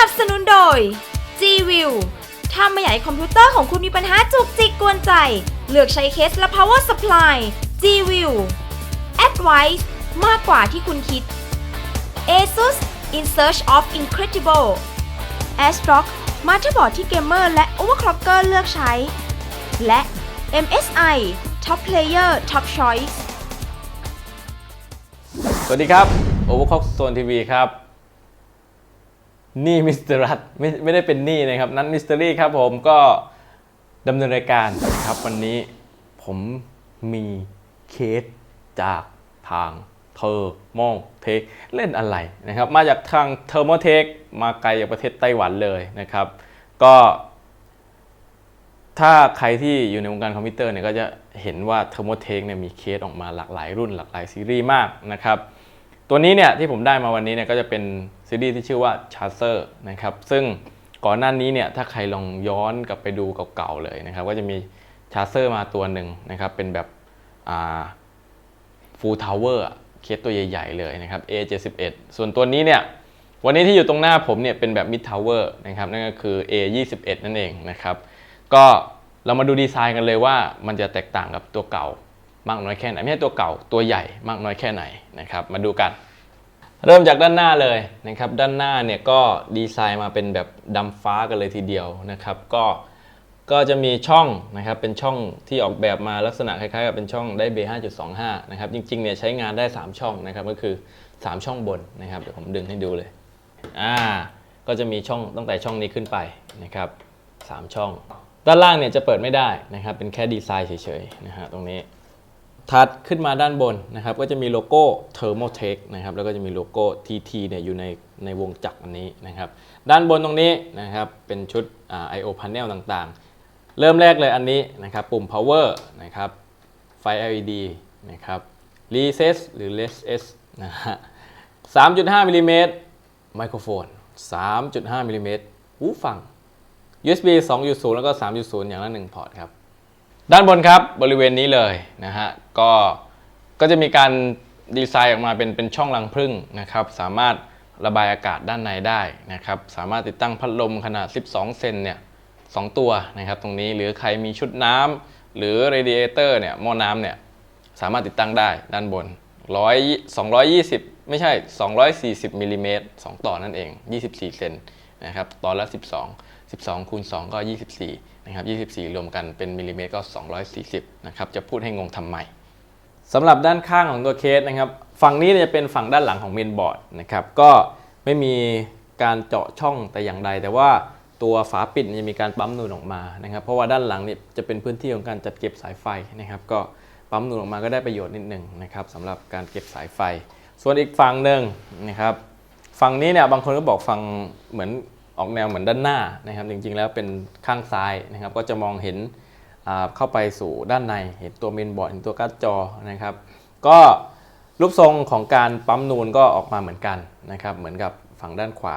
นับสนุนโดย G-View ถ้าไม่อยากให้คอมพิวเตอร์ของคุณมีปัญหาจุกจิกกวนใจ เลือกใช้เคสและ power supply G-View Advice มากกว่าที่คุณคิด ASUS In Search of Incredible ASRock มาเตอร์บอร์ดที่เกมเมอร์และ overclocker เลือกใช้ และ MSI Top Player Top Choice สวัสดีครับโอเวอร์ค k อกโซนทีวีครับ นี่มิสเตอร์รัตไม่ไม่ได้เป็นนี่นะครับ นั้นมิสเตอรี่ครับผมก็ดำเนินรายการครับวันนี้ผมมีเคสจากทางเทอร์โมเทคเล่นอะไรนะครับ มาจากทางเทอร์โมเทคมาไกลจากประเทศไต้หวันเลยนะครับ ก็ ถ้าใครที่อยู่ในวงการคอมพิวเตอร์เนี่ยก็จะเห็นว่า t h e r m o t e c h เนี่ยมีเคสออกมาหลากหลายรุ่นหลากหลายซีรีส์มากนะครับ ตัวนี้เนี่ยที่ผมได้มาวันนี้เนี่ยก็จะเป็นซีรีส์ที่ชื่อว่า Chaser นะครับซึ่งก่อนหน้านี้เนี่ยถ้าใครลองย้อนกลับไปดูเก่าๆเลยนะครับก็จะมี Chaser มาตัวหนึ่งนะครับเป็นแบบอ่า Full Tower เคสตัวใหญ่ๆเลยนะครับ A71 ส่วนตัวนี้เนี่ยวันนี้ที่อยู่ตรงหน้าผมเนี่ยเป็นแบบ Mid Tower นะครับนั่นก็คือ A21 นั่นเองนะครับก็เรามาดูดีไซน์กันเลยว่ามันจะแตกต่างกับตัวเก่า มากน้อยแค่ไหนไม่ใช่ตัวเก่าตัวใหญ่มากน้อยแค่ไหนนะครับมาดูกัน เริ่มจากด้านหน้าเลยนะครับด้านหน้าเนี่ยก็ดีไซน์มาเป็นแบบดำฟ้ากันเลยทีเดียวนะครับ ก็ก็จะมีช่องนะครับเป็นช่องที่ออกแบบมาลักษณะคล้ายๆกับเป็นช่องได้เบ5.25นะครับจริงๆเนี่ยใช้งานได้ 3 ช่องนะครับก็คือ 3 ช่องบนนะครับเดี๋ยวผมดึงให้ดูเลยอ่าก็จะมีช่องตั้งแต่ช่องนี้ขึ้นไปนะครับสามช่อง ด้านล่างเนี่ยจะเปิดไม่ได้นะครับเป็นแค่ดีไซน์เฉยๆนะฮะตรงนี้ ถัดขึ้นมาด้านบนนะครับ ก็จะมีโลโก้ Thermotech นะครับ แล้วก็จะมีโลโก้ TT เนี่ยอยู่ในในวงจักรอันนี้นะครับ ด้านบนตรงนี้นะครับ เป็นชุด I/O panel ต่างๆ เริ่มแรกเลยอันนี้นะครับ ปุ่ม power นะครับ ไฟ LED นะครับ recess หรือ recess นะฮะ3.5มิลลิเมตรไมโครโฟน 3.5มิลลิเมตรหูฟัง USB 2.0 แล้วก็ 3.0 อย่างละ1พอร์ตครับ ด้านบนครับบริเวณนี้เลยนะฮะก็ก็จะมีการดีไซน์ออกมาเป็นเป็นช่องรังผึ้งนะครับ สามารถระบายอากาศด้านในได้นะครับ สามารถติดตั้งพัดลมขนาด 12 เซนเนี่ยสองตัวนะครับ ตรงนี้หรือใครมีชุดน้ำหรือเรดิเอเตอร์เนี่ยหม้อน้ำเนี่ยสามารถติดตั้งได้ด้านบน100 220 ไม่ใช่ 240มิลลิเมตร2ต่อนั่นเอง 24 เซนนะครับตอนละ 12 12คูณ2ก็ 24นะครับ24 รวมกันเป็นมิลลิเมตรก็ 240นะครับจะพูดให้งงทำไมสำหรับด้านข้างของตัวเคสนะครับฝั่งนี้จะเป็นฝั่งด้านหลังของเมนบอร์ดนะครับก็ไม่มีการเจาะช่องแต่อย่างใด แต่ว่าตัวฝาปิดจะมีการปั๊มนูนออกมานะครับเพราะว่าด้านหลังเนี่ยจะเป็นพื้นที่ของการจัดเก็บสายไฟนะครับก็ปั๊มนูนออกมาก็ได้ประโยชน์นิดหนึ่งนะครับสำหรับการเก็บสายไฟ ส่วนอีกฝั่งหนึ่งนะครับฝั่งนี้เนี่ยบางคนก็บอกฝั่งเหมือน ออกแนวเหมือนด้านหน้านะครับ จริงๆ แล้วเป็นข้างซ้ายนะครับ ก็จะมองเห็นเข้าไปสู่ด้านใน เห็นตัวเมนบอร์ดเห็นตัวการ์ดจอนะครับ ก็รูปทรงของการปั๊มนูนก็ออกมาเหมือนกันนะครับ เหมือนกับฝั่งด้านขวา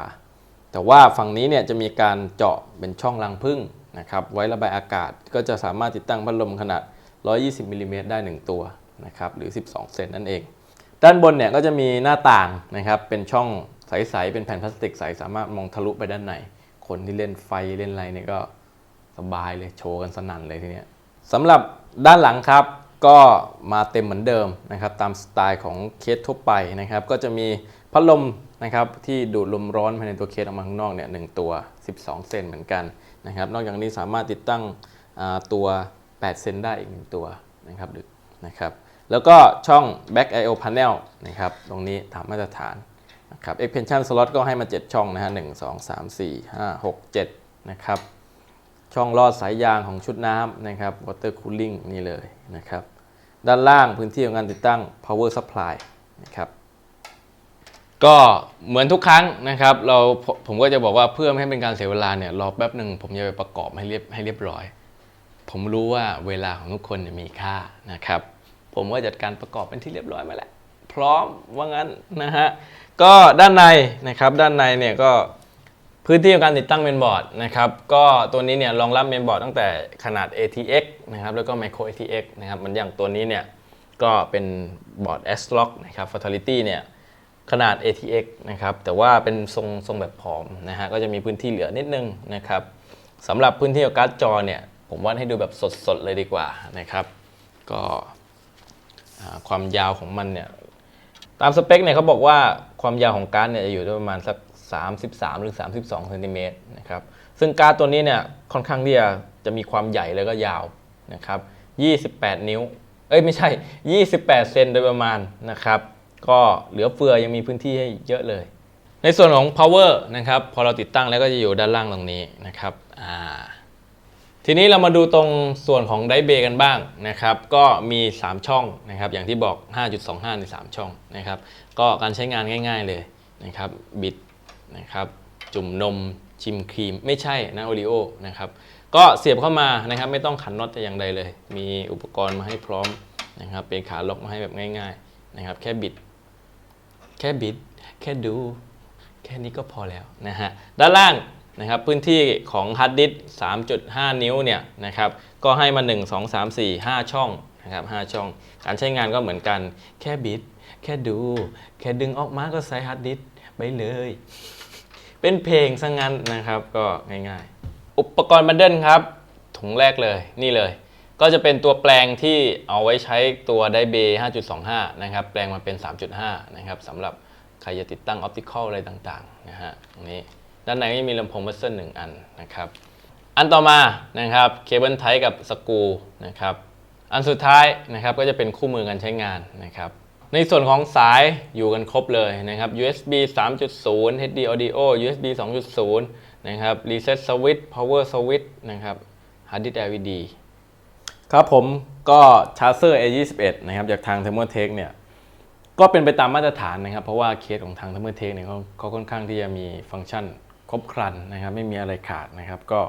แต่ว่าฝั่งนี้เนี่ยจะมีการเจาะเป็นช่องรังผึ้งนะครับ ไว้ระบายอากาศก็จะสามารถติดตั้งพัดลมขนาด 120มิลลิเมตรได้ 1 ตัวนะครับ หรือ 12 เซนนั่นเอง ด้านบนเนี่ยก็จะมีหน้าต่างนะครับ เป็นช่อง ใสๆเป็นแผ่นพลาสติกใสสามารถมองทะลุไปด้านใน คนที่เล่นไฟเล่นอะไรเนี่ยก็สบายเลยโชว์กันสนั่นเลยทีเนี้ยสำหรับด้านหลังครับก็มาเต็มเหมือนเดิมนะครับตามสไตล์ของเคสทั่วไปนะครับ ก็จะมีพัดลมนะครับที่ดูดลมร้อนภายในตัวเคสออกมาข้างนอกเนี่ยหนึ่งตัว 12 เซนเหมือนกันนะครับ นอกจากนี้สามารถติดตั้งตัว 8 เซนได้อีกหนึ่งตัวนะครับดึกนะครับ แล้วก็ช่อง back I/O panel นะครับ ตรงนี้ตามมาตรฐาน ครับ expansion slot ก็ให้มา 7 ช่องนะฮะ1 2 3 4 5 6 7นะครับ ช่องลอดสายยางของชุดน้ำนะครับ water cooling นี่เลยนะครับ ด้านล่างพื้นที่ของการติดตั้ง power supply นะครับ ก็เหมือนทุกครั้งนะครับ เราผมก็จะบอกว่าเพื่อไม่ให้เป็นการเสียเวลาเนี่ยรอแป๊บหนึ่งผมจะไปประกอบให้เรียบให้เรียบร้อย ผมรู้ว่าเวลาของทุกคนมีค่านะครับ ผมก็จัดการประกอบเป็นที่เรียบร้อยมาแล้วพร้อมว่างั้นนะฮะ ก็ด้านในนะครับด้านในเนี่ยก็พื้นที่ของการติดตั้งเมนบอร์ดนะครับก็ตัวนี้เนี่ยรองรับเมนบอร์ดตั้งแต่ขนาด ATX นะครับแล้วก็ Micro ATX นะครับมันอย่างตัวนี้เนี่ยก็เป็นบอร์ด S-Lock นะครับ Fatality เนี่ยขนาด ATX นะครับแต่ว่าเป็นทรงทรงแบบผอมนะฮะก็จะมีพื้นที่เหลือนิดนึงนะครับสำหรับพื้นที่ของการ์ดจอเนี่ยผมวาดให้ดูแบบสดๆเลยดีกว่านะครับ ก็ความยาวของมันเนี่ย ตามสเปคเนี่ยเขาบอกว่าความยาวของการ์ดเนี่ยจะอยู่ที่ประมาณสัก 33 หรือ 32เซนติเมตรนะครับ ซึ่งการ์ดตัวนี้เนี่ยค่อนข้างที่จะจะมีความใหญ่แล้วก็ยาวนะครับ 28 นิ้ว เอ้ยไม่ใช่ 28 เซนโดยประมาณนะครับ ก็เหลือเฟือยังมีพื้นที่ให้เยอะเลย ในส่วนของ power นะครับ พอเราติดตั้งแล้วก็จะอยู่ด้านล่างตรงนี้นะครับ อ่า ทีนี้เรามาดูตรงส่วนของไดเบกันบ้างนะครับ ก็มี 3 ช่องนะครับ อย่างที่บอก 5.25 ใน 3 ช่องนะครับ ก็การใช้งานง่าย ๆเลยนะครับ บิดนะครับ จุ่มนม ชิมครีม ไม่ใช่นะโอริโอนะครับ ก็เสียบเข้ามานะครับ ไม่ต้องขันน็อตแต่อย่างใดเลย มีอุปกรณ์มาให้พร้อมนะครับ เป็นขาล็อกมาให้แบบง่าย ๆนะครับ แค่บิด แค่บิด แค่ดู แค่นี้ก็พอแล้วนะฮะ ด้านล่าง นะครับพื้นที่ของฮาร์ดดิสก์3.5 นิ้วเนี่ยนะครับก็ให้มา 1 2 3 4 5 ช่องนะครับ5ช่อง การใช้งานก็เหมือนกันแค่บิด แค่ดู แค่ดึงออกมาก็ใส่ฮาร์ดดิสก์ไปเลย เป็นเพลงซะงั้นนะครับก็ง่ายๆ อุปกรณ์บันเดิลครับ ถุงแรกเลยนี่เลย ก็จะเป็นตัวแปลงที่เอาไว้ใช้ตัวไดเบ5.25 นะครับแปลงมาเป็น 3.5 นะครับสำหรับใครจะติดตั้งออปติคอลอะไรต่างๆนะฮะตรงนี้ ด้านในก็จะมีลำโพงบัสเซอร์หนึ่งอันนะครับ อันต่อมานะครับเคเบิลไทกับสกูนะครับอันสุดท้ายนะครับก็จะเป็นคู่มือการใช้งานนะครับ ในส่วนของสายอยู่กันครบเลยนะครับ USB 3.0 HD Audio USB 2.0 นะครับ Reset Switch Power Switch นะครับ Hard Disk LED ครับผมก็ชาร์เซอร์ A21 นะครับจากทาง Thermaltake เนี่ยก็เป็นไปตามมาตรฐานนะครับ เพราะว่าเคสของทาง Thermaltake เนี่ยเขาเขาค่อนข้างที่จะมีฟังก์ชัน ครบครันนะครับไม่มีอะไรขาดนะครับก็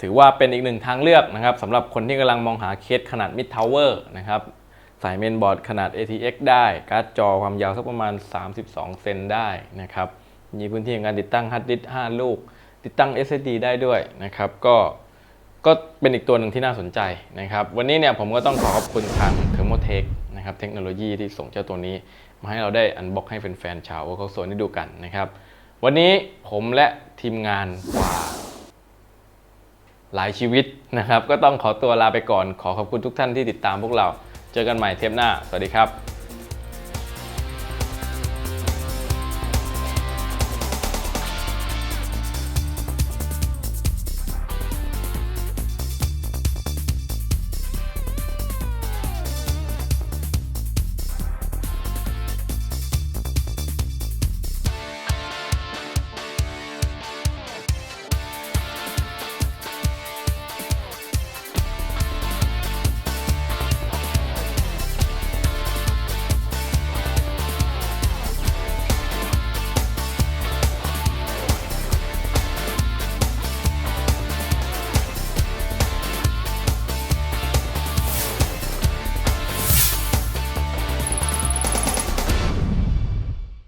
ถือว่าเป็นอีกหนึ่งทางเลือกนะครับสำหรับคนที่กำลังมองหาเคสขนาด Mid Tower นะครับสายเมนบอร์ดขนาด ATX ได้การ์ดจอความยาวสักประมาณ 32 เซนได้นะครับมีพื้นที่ในการติดตั้งฮาร์ดดิสก์5ลูก ติดตั้ง SSD ได้ด้วยนะครับก็ก็เป็นอีกตัวหนึ่งที่น่าสนใจนะครับ วันนี้เนี่ยผมก็ต้องขอขอบคุณทาง Thermotech นะครับเทคโนโลยีที่ส่งเจ้าตัวนี้ มาให้เราได้อันบ็อกให้แฟนๆชาวเขาโซนได้ดูกันนะครับ วันนี้ผมและทีมงานกว่าหลายชีวิตนะครับ ก็ต้องขอตัวลาไปก่อนขอขอบคุณทุกท่านที่ติดตามพวกเรา เจอกันใหม่เทปหน้า สวัสดีครับ